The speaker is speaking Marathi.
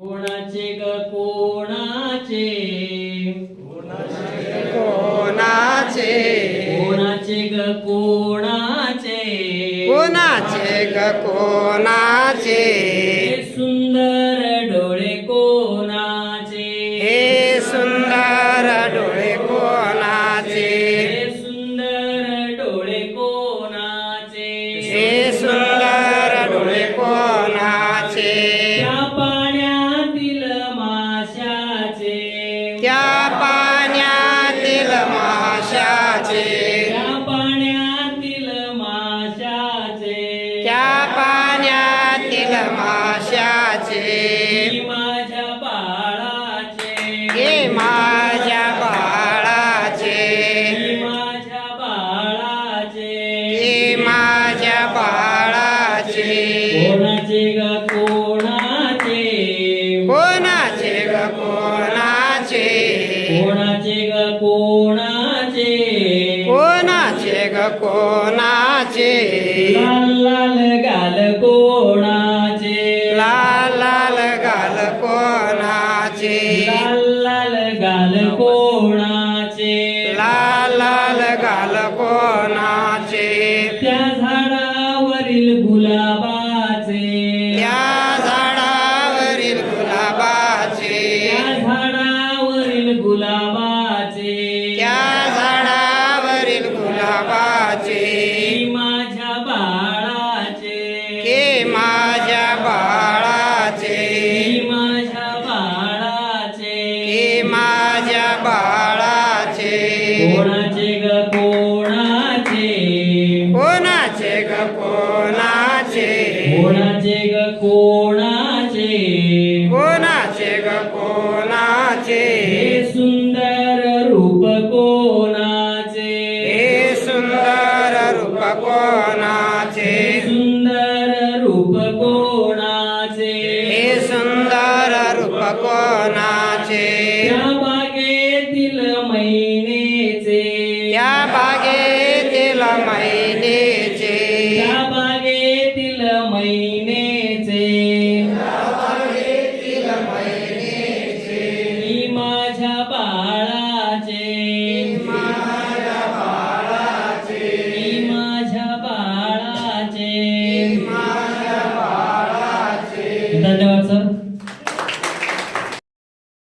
कोणाचे ग कोणाचे? कोणाचे? कोणाचे ग कोणाचे? कोणाचे ग कोणाचे? सुंदर डोळे कोणाचे? हे सुंदर डोळे कोणाचे? सुंदर डोळे कोणाचे? हे सुंदर डोळे कोणाचे? त्या पाण्यातील माशाचे. त्या पाण्यातील माशाचे. त्या पाण्यातील माशाचे. कोणाचे? लाल लाल गाल कोणाचे? लाल लाल गाल कोणाचे? लाल लाल गाल कोणाचे? लाल लाल गाल कोणाचे? त्या झाडावरील गुलाबाचे. त्या झाडावरील गुलाबाचे. त्या झाडावरील गुलाबाचे. कोणाचे ग कोणाचे? कोणाचे ग कोणाचे? कोणाचे ग कोणाचे? कोणाचे ग कोणाचे? हे सुंदर रूप कोणाचे? हे सुंदर रूप कोणाचे? सुंदर रूप कोणाचे? हे सुंदर रूप कोणाचे? मैनेचे या बागेतील महिनेचे त्या